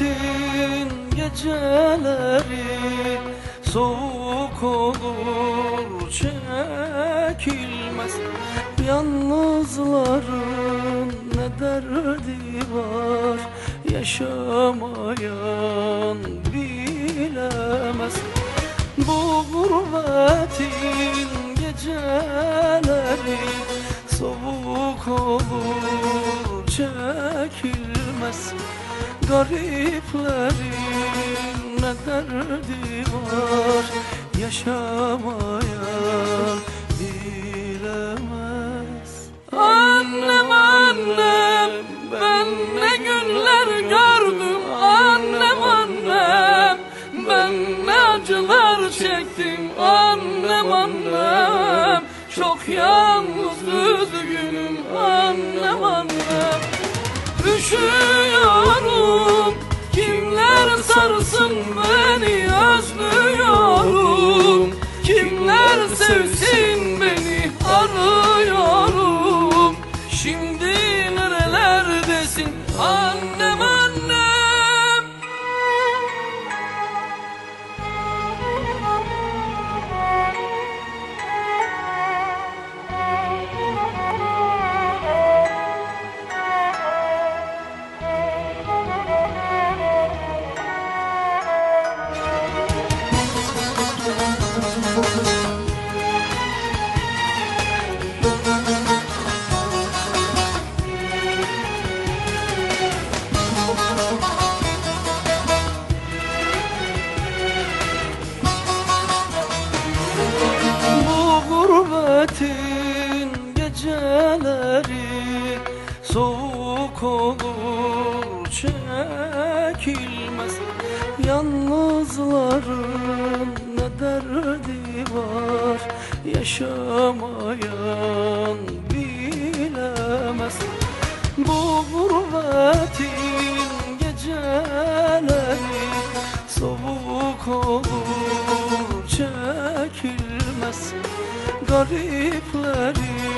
hasretin geceleri Soğuk olur çekilmez. Yalnızların ne derdi var? Yaşamayan bilemez. Bu gurbetin geceleri Soğuk olur çekilmez Gariplerin ne derdi var? Yaşamayan bilemez. Annem annem ben ne günler gördüm. Annem annem ben ne acılar çektim. Annem annem çok yalnız Üşüyorum Kimler sarsın beni özlüyorum. Kimler sevsin geceleri Soğuk olur çekilmez. Yalnızların ne derdi var? Yaşamayan bilemez. Bu gurbetin geceleri Soğuk olur çekilmez. Gariplerin